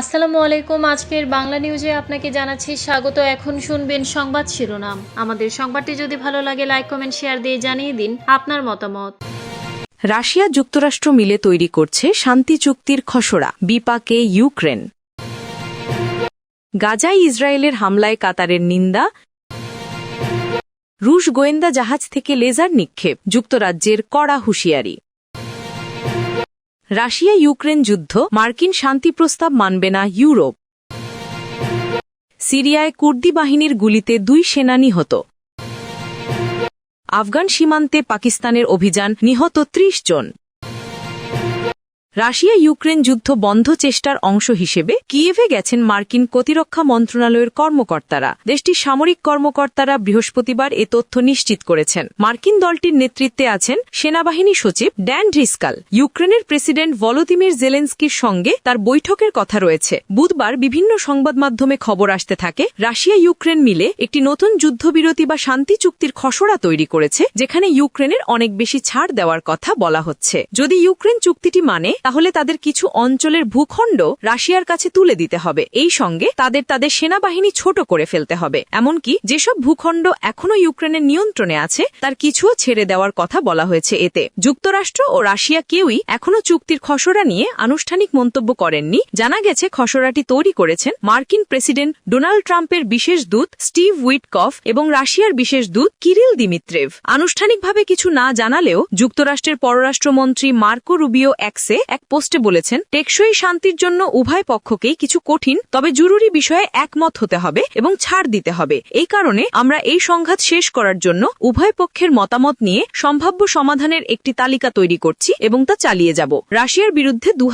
আসসালামু আলাইকুম। আজকের বাংলা নিউজে আপনাকে জানাচ্ছি স্বাগত। এখন শুনবেন সংবাদ শিরোনাম। আমাদের সংবাদটি যদি ভালো লাগে লাইক কমেন্ট শেয়ার দিয়ে জানিয়ে দিন আপনার মতামত। রাশিয়া যুক্তরাষ্ট্র মিলে তৈরি করছে শান্তি চুক্তির খসড়া, বিপাকে ইউক্রেন। গাজায় ইসরায়েলের হামলায় কাতারের নিন্দা। রুশ গোয়েন্দা জাহাজ থেকে লেজার নিক্ষেপ, যুক্তরাজ্যের কড়া হুঁশিয়ারি। রাশিয়া ইউক্রেন যুদ্ধ, মার্কিন শান্তি প্রস্তাব মানবে না ইউরোপ। সিরিয়ায় কুর্দি বাহিনীর গুলিতে দুই সেনা নিহত। আফগান সীমান্তে পাকিস্তানের অভিযান নিহত ত্রিশ জন। রাশিয়া ইউক্রেন যুদ্ধ বন্ধ চেষ্টার অংশ হিসেবে কিয়েভে গেছেন মার্কিন প্রতিরক্ষা মন্ত্রণালয়ের কর্মকর্তারা। দেশটির সামরিক কর্মকর্তারা বৃহস্পতিবার এ তথ্য নিশ্চিত করেছেন। মার্কিন দলটির নেতৃত্বে আছেন সেনাবাহিনী সচিব ড্যান ড্রিস্কাল। ইউক্রেনের প্রেসিডেন্ট ভলোদিমির জেলেন্সকির সঙ্গে তার বৈঠকের কথা রয়েছে। বুধবার বিভিন্ন সংবাদ মাধ্যমে খবর আসতে থাকে, রাশিয়া ইউক্রেন মিলে একটি নতুন যুদ্ধবিরতি বা শান্তি চুক্তির খসড়া তৈরি করেছে, যেখানে ইউক্রেনের অনেক বেশি ছাড় দেওয়ার কথা বলা হচ্ছে। যদি ইউক্রেন চুক্তিটি মানে তাহলে তাদের কিছু অঞ্চলের ভূখণ্ড রাশিয়ার কাছে তুলে দিতে হবে। এই সঙ্গে তাদের তাদের সেনাবাহিনী ছোট করে ফেলতে হবে। এমনকি যেসব ভূখণ্ড এখনও ইউক্রেনের নিয়ন্ত্রণে আছে, তার কিছুও ছেড়ে দেওয়ার কথা বলা হয়েছে এতে। যুক্তরাষ্ট্র ও রাশিয়া কেউই এখনও চুক্তির খসড়া নিয়ে আনুষ্ঠানিক মন্তব্য করেননি। জানা গেছে, খসড়াটি তৈরি করেছেন মার্কিন প্রেসিডেন্ট ডোনাল্ড ট্রাম্পের বিশেষ দূত স্টিভ উইটকফ এবং রাশিয়ার বিশেষ দূত কিরিল দিমিত্রেভ। আনুষ্ঠানিকভাবে কিছু না জানালেও যুক্তরাষ্ট্রের পররাষ্ট্রমন্ত্রী মার্কো রুবিও এক্সে এক পোস্টে বলেছেন, টেকসই শান্তির জন্য উভয় পক্ষকেই কিছু কঠিন, তবে জরুরি বিষয়ে একমত হতে হবে এবং ছাড় দিতে হবে। এই কারণে আমরা এই সংঘাত শেষ করার জন্য উভয় পক্ষের মতামত নিয়ে সম্ভাব্য সমাধানের একটি তালিকা তৈরি করছি এবং তা চালিয়ে যাব। রাশিয়ার বিরুদ্ধে দু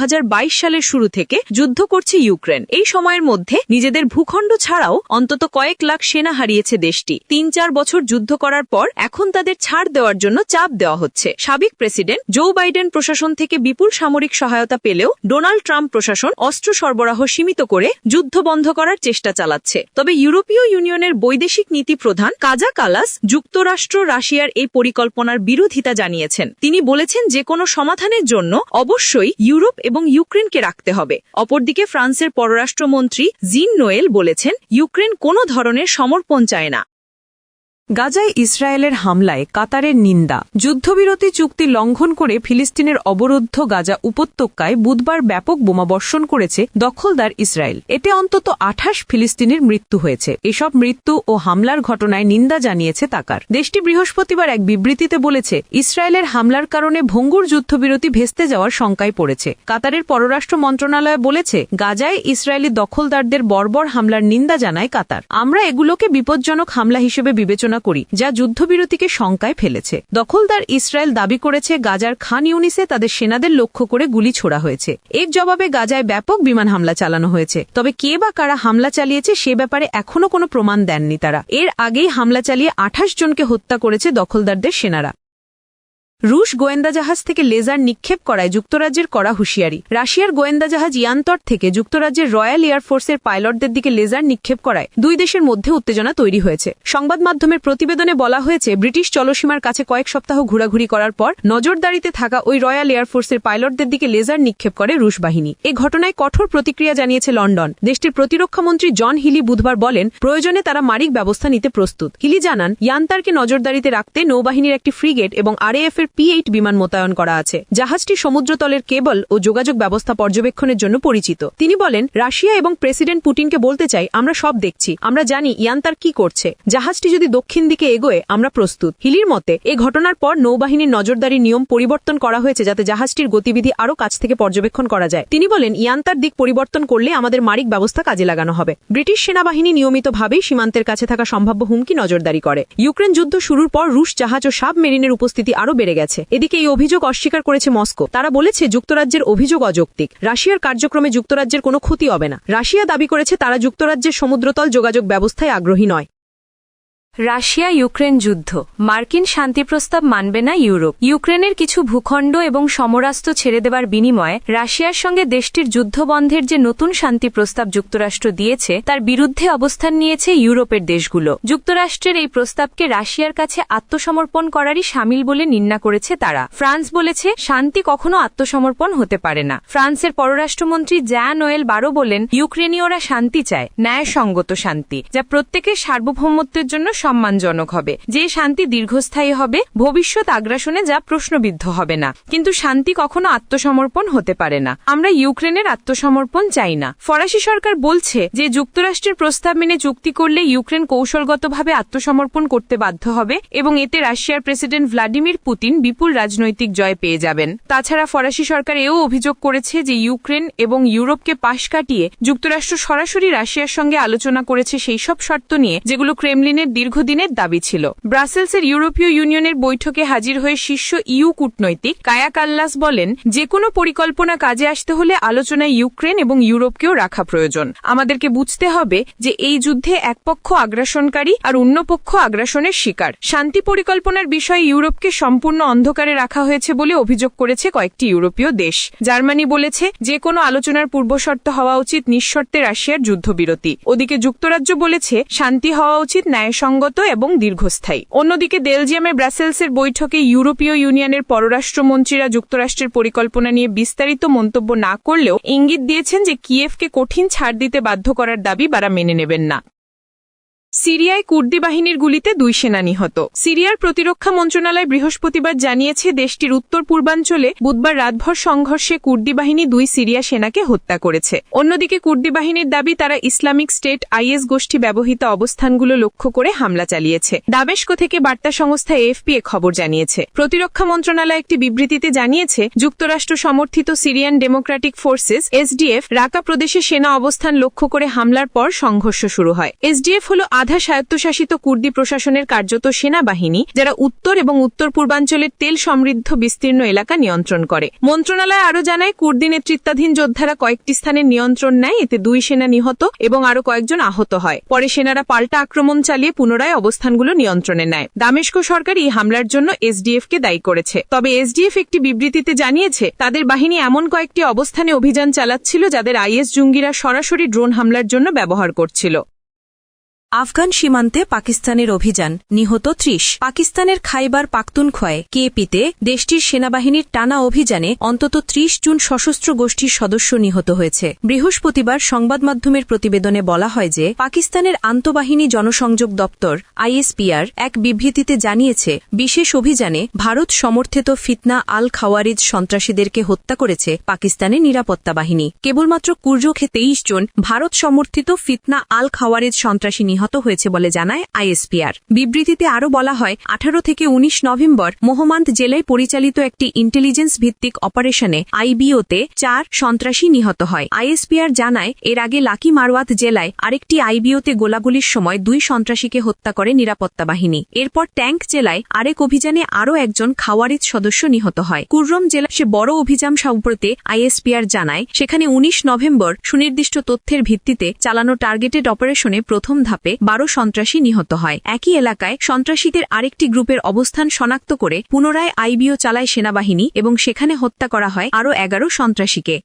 সালের শুরু থেকে যুদ্ধ করছে ইউক্রেন। এই সময়ের মধ্যে নিজেদের ভূখণ্ড ছাড়াও অন্তত কয়েক লাখ সেনা হারিয়েছে দেশটি। তিন চার বছর যুদ্ধ করার পর এখন তাদের ছাড় দেওয়ার জন্য চাপ দেওয়া হচ্ছে। সাবেক প্রেসিডেন্ট জো বাইডেন প্রশাসন থেকে বিপুল সামরিক সহায়তা পেলেও ডোনাল্ড ট্রাম্প প্রশাসন অস্ত্র সরবরাহ সীমিত করে যুদ্ধ বন্ধ করার চেষ্টা চালাচ্ছে। তবে ইউরোপীয় ইউনিয়নের বৈদেশিক নীতি প্রধান কাজা কালাস যুক্তরাষ্ট্র রাশিয়ার এই পরিকল্পনার বিরোধিতা জানিয়েছেন। তিনি বলেছেন যে কোনো সমাধানের জন্য অবশ্যই ইউরোপ এবং ইউক্রেনকে রাখতে হবে। অপরদিকে ফ্রান্সের পররাষ্ট্রমন্ত্রী জিন নোয়েল বলেছেন, ইউক্রেন কোনো ধরনের সমর্পণ চায় না। গাজায় ইসরায়েলের হামলায় কাতারের নিন্দা। যুদ্ধবিরতি চুক্তি লঙ্ঘন করে ফিলিস্তিনের অবরুদ্ধ গাজা উপত্যকায় বুধবার ব্যাপক বোমাবর্ষণ করেছে দখলদার ইসরায়েল। এতে অন্তত আঠাশ ফিলিস্তিনের মৃত্যু হয়েছে। এসব মৃত্যু ও হামলার ঘটনায় নিন্দা জানিয়েছে তাকার। দেশটি বৃহস্পতিবার এক বিবৃতিতে বলেছে, ইসরায়েলের হামলার কারণে ভঙ্গুর যুদ্ধবিরতি ভেস্তে যাওয়ার শঙ্কায় পড়েছে। কাতারের পররাষ্ট্র মন্ত্রণালয় বলেছে, গাজায় ইসরায়েলি দখলদারদের বর্বর হামলার নিন্দা জানায় কাতার। আমরা এগুলোকে বিপজ্জনক হামলা হিসেবে বিবেচনা করি, যা যুদ্ধবিরতিকে শঙ্কায় ফেলেছে। দখলদার ইসরায়েল দাবি করেছে, গাজার খান ইউনিসে তাদের সেনাদের লক্ষ্য করে গুলি ছোড়া হয়েছে। এর জবাবে গাজায় ব্যাপক বিমান হামলা চালানো হয়েছে। তবে কে বা কারা হামলা চালিয়েছে সে ব্যাপারে এখনও কোনো প্রমাণ দেননি তারা। এর আগেই হামলা চালিয়ে আঠাশ জনকে হত্যা করেছে দখলদারদের সেনারা। রুশ গোয়েন্দা জাহাজ থেকে লেজার নিক্ষেপ করায় যুক্তরাজ্যের করা হুঁশিয়ারি। রাশিয়ার গোয়েন্দা জাহাজ ইয়ান্তর থেকে যুক্তরাজ্যের রয়্যাল এয়ারফোর্সের পাইলটদের দিকে লেজার নিক্ষেপ করায় দুই দেশের মধ্যে উত্তেজনা তৈরি হয়েছে। সংবাদ মাধ্যমের প্রতিবেদনে বলা হয়েছে, ব্রিটিশ জলসীমার কাছে কয়েক সপ্তাহ ঘোরাঘুরি করার পর নজরদারিতে থাকা ওই রয়্যাল এয়ারফোর্সের পাইলটদের দিকে লেজার নিক্ষেপ করে রুশ বাহিনী। এ ঘটনায় কঠোর প্রতিক্রিয়া জানিয়েছে লন্ডন। দেশটির প্রতিরক্ষামন্ত্রী জন হিলি বুধবার বলেন, প্রয়োজনে তারা মারিক ব্যবস্থা নিতে প্রস্তুত। হিলি জানান, ইয়ান্তারকে নজরদারিতে রাখতে নৌবাহিনীর একটি ফ্রিগেট এবং আরএএফ এর পি এইট বিমান মোতায়েন করা আছে। জাহাজটি সমুদ্রতলের কেবল ও যোগাযোগ ব্যবস্থা পর্যবেক্ষণের জন্য পরিচিত। তিনি বলেন, রাশিয়া এবং প্রেসিডেন্ট পুটিনকে বলতে চাই, আমরা সব দেখছি। আমরা জানি ইয়ান্তার কি করছে। জাহাজটি যদি দক্ষিণ দিকে এগোয়, আমরা প্রস্তুত। হিলির মতে, এ ঘটনার পর নৌবাহিনীর নজরদারি নিয়ম পরিবর্তন করা হয়েছে যাতে জাহাজটির গতিবিধি আরও কাছ থেকে পর্যবেক্ষণ করা যায়। তিনি বলেন ইয়ান্তার দিক পরিবর্তন করলে আমাদের মারিক ব্যবস্থা কাজে লাগানো হবে। ব্রিটিশ সেনাবাহিনী নিয়মিতভাবেই সীমান্তের কাছে থাকা সম্ভাব্য হুমকি নজরদারি করে। ইউক্রেন যুদ্ধ শুরুর পর রুশ জাহাজ ও সাব মেরিনের উপস্থিতি আরও বেড়ে গেছে। এদিকে এই অভিযোগ অস্বীকার করেছে মস্কো। তারা বলেছে, যুক্তরাজ্যের অভিযোগ অযৌক্তিক। রাশিয়ার কার্যক্রমে যুক্তরাজ্যের কোনো ক্ষতি হবে না। রাশিয়া দাবি করেছে, তারা যুক্তরাজ্যের সমুদ্রতল যোগাযোগ ব্যবস্থায় আগ্রহী নয়। রাশিয়া ইউক্রেন যুদ্ধ। মার্কিন শান্তি প্রস্তাব মানবে না ইউরোপ। ইউক্রেনের কিছু ভূখণ্ড এবং সমরাস্ত্র ছেড়ে দেবার বিনিময়ে রাশিয়ার সঙ্গে দেশটির যুদ্ধবন্ধের যে নতুন শান্তি প্রস্তাব যুক্তরাষ্ট্র দিয়েছে, তার বিরুদ্ধে অবস্থান নিয়েছে ইউরোপের দেশগুলো। যুক্তরাষ্ট্রের এই প্রস্তাবকে রাশিয়ার কাছে আত্মসমর্পণ করারই সামিল বলে নিন্দা করেছে তারা। ফ্রান্স বলেছে, শান্তি কখনো আত্মসমর্পণ হতে পারে না। ফ্রান্সের পররাষ্ট্রমন্ত্রী জ্যান ওয়েল বারো বলেন, ইউক্রেনীয়রা শান্তি চায়, ন্যায়সঙ্গত শান্তি, যা প্রত্যেকের সার্বভৌমত্বের জন্য সম্মানজনক হবে। যে শান্তি দীর্ঘস্থায়ী হবে, ভবিষ্যৎ আগ্রাসনে যা প্রশ্নবিদ্ধ হবে না। কিন্তু শান্তি কখনো আত্মসমর্পণ হতে পারে না। আমরা ইউক্রেনের আত্মসমর্পণ চাই না। ফরাসি সরকার বলছে যে যুক্তরাষ্ট্রের প্রস্তাব মেনে চুক্তি করলে ইউক্রেন কৌশলগতভাবে আত্মসমর্পণ করতে বাধ্য হবে এবং এতে রাশিয়ার প্রেসিডেন্ট ভ্লাদিমির পুতিন বিপুল রাজনৈতিক জয় পেয়ে যাবেন। তাছাড়া ফরাসি সরকার এও অভিযোগ করেছে যে ইউক্রেন এবং ইউরোপকে পাশ কাটিয়ে যুক্তরাষ্ট্র সরাসরি রাশিয়ার সঙ্গে আলোচনা করেছে সেই সব শর্ত নিয়ে, যেগুলো ক্রেমলিনের দীর্ঘদিনের দাবি ছিল। ব্রাসেলসের ইউরোপীয় ইউনিয়নের বৈঠকে হাজির হয়ে শীর্ষ ইউ কূটনৈতিক কায়া কাল্লাস বলেন যে কোনো পরিকল্পনা কাজে আসতে হলে আলোচনায় ইউক্রেন এবং ইউরোপকেও রাখা প্রয়োজন। আমাদেরকে বুঝতে হবে যে এই যুদ্ধে এক পক্ষ আগ্রাসনকারী আর অন্য পক্ষ আগ্রাসনের শিকার। শান্তি পরিকল্পনার বিষয়ে ইউরোপকে সম্পূর্ণ অন্ধকারে রাখা হয়েছে বলে অভিযোগ করেছে কয়েকটি ইউরোপীয় দেশ। জার্মানি বলেছে যে কোনো আলোচনার পূর্বশর্ত হওয়া উচিত নিঃশর্তে রাশিয়ার যুদ্ধবিরতি। ওদিকে যুক্তরাজ্য বলেছে, শান্তি হওয়া উচিত ন্যায়সঙ্গত এবং দীর্ঘস্থায়ী। অন্যদিকে বেলজিয়ামে ব্রাসেলসের বৈঠকে ইউরোপীয় ইউনিয়নের পররাষ্ট্রমন্ত্রীরা যুক্তরাষ্ট্রের পরিকল্পনা নিয়ে বিস্তারিত মন্তব্য না করলেও ইঙ্গিত দিয়েছেন যে কিয়েফকে কঠিন ছাড় দিতে বাধ্য করার দাবি বারা মেনে নেবেন না। সিরিয়ায় কুর্দি বাহিনীর গুলিতে দুই সেনা নিহত। সিরিয়ার প্রতিরক্ষা মন্ত্রণালয় বৃহস্পতিবার জানিয়েছে, দেশটির উত্তর পূর্বাঞ্চলে বুধবার রাতভর সংঘর্ষে কুর্দি বাহিনী দুই সিরিয়া সেনাকে হত্যা করেছে। অন্যদিকে কুর্দি বাহিনীর দাবি, তারা ইসলামিক স্টেট আইএস গোষ্ঠী ব্যবহৃত অবস্থানগুলো লক্ষ্য করে হামলা চালিয়েছে। দামেস্ক থেকে বার্তা সংস্থা এএফপি এ খবর জানিয়েছে। প্রতিরক্ষা মন্ত্রণালয় একটি বিবৃতিতে জানিয়েছে, যুক্তরাষ্ট্র সমর্থিত সিরিয়ান ডেমোক্রেটিক ফোর্সেস এসডিএফ রাকা প্রদেশে সেনা অবস্থান লক্ষ্য করে হামলার পর সংঘর্ষ শুরু হয়। এসডিএফ হল আধা স্বায়ত্তশাসিত কুর্দি প্রশাসনের কার্যত সেনাবাহিনী, যারা উত্তর এবং উত্তর পূর্বাঞ্চলের তেল সমৃদ্ধ বিস্তীর্ণ এলাকা নিয়ন্ত্রণ করে। মন্ত্রণালয় আরও জানায়, কুর্দি নেতৃত্বাধীন যোদ্ধারা কয়েকটি স্থানের নিয়ন্ত্রণ নেয়, এতে দুই সেনা নিহত এবং আরও কয়েকজন আহত হয়। পরে সেনারা পাল্টা আক্রমণ চালিয়ে পুনরায় অবস্থানগুলো নিয়ন্ত্রণে নেয়। দামেস্ক সরকার এই হামলার জন্য এসডিএফ কে দায়ী করেছে। তবে এসডিএফ একটি বিবৃতিতে জানিয়েছে, তাদের বাহিনী এমন কয়েকটি অবস্থানে অভিযান চালাচ্ছিল যাদের আইএস জঙ্গিরা সরাসরি ড্রোন হামলার জন্য ব্যবহার করছিল। আফগান সীমান্তে পাকিস্তানের অভিযান, নিহত ত্রিশ। পাকিস্তানের খাইবার পাখতুনখোয়ায় কেপিতে দেশটির সেনাবাহিনীর টানা অভিযানে অন্তত ত্রিশ জন সশস্ত্র গোষ্ঠীর সদস্য নিহত হয়েছে। বৃহস্পতিবার সংবাদ মাধ্যমের প্রতিবেদনে বলা হয় যে, পাকিস্তানের আন্তঃবাহিনী জনসংযোগ দপ্তর, আইএসপিআর, এক বিবৃতিতে জানিয়েছে, বিশেষ অভিযানে ভারত সমর্থিত ফিতনা আল খাওয়ারিজ সন্ত্রাসীদেরকে হত্যা করেছে পাকিস্তানের নিরাপত্তা বাহিনী। কেবলমাত্র কুর্জোখে তেইশ জন ভারত সমর্থিত ফিতনা আল খাওয়ারিজ সন্ত্রাসী নিহত হয়েছে বলে জানায় আইএসপিআর। বিবৃতিতে আরও বলা হয়, আঠারো থেকে ১৯ নভেম্বর মোহমান্দ জেলায় পরিচালিত একটি ইন্টেলিজেন্স ভিত্তিক অপারেশনে আইবিওতে চার সন্ত্রাসী নিহত হয়। আইএসপিআর জানায়, এর আগে লাকি মারওয়াত জেলায় আরেকটি আইবিওতে গোলাগুলির সময় দুই সন্ত্রাসীকে হত্যা করে নিরাপত্তা বাহিনী। এরপর ট্যাঙ্ক জেলায় আরেক অভিযানে আরও একজন খাওয়ারিজ সদস্য নিহত হয়। কুর্রম জেলা সে বড় অভিযান সম্প্রতি আইএসপিআর জানায়, সেখানে ১৯ নভেম্বর সুনির্দিষ্ট তথ্যের ভিত্তিতে চালানো টার্গেটেড অপারেশনে প্রথম ধাপে বারো সন্ত্রাসী নিহত হয়। একই এলাকায় সন্ত্রাসীদের আরেকটি গ্রুপের অবস্থান শনাক্ত করে পুনরায় আইবিও চালায় সেনাবাহিনী এবং সেখানে হত্যা করা হয় আরও এগারো সন্ত্রাসীকে।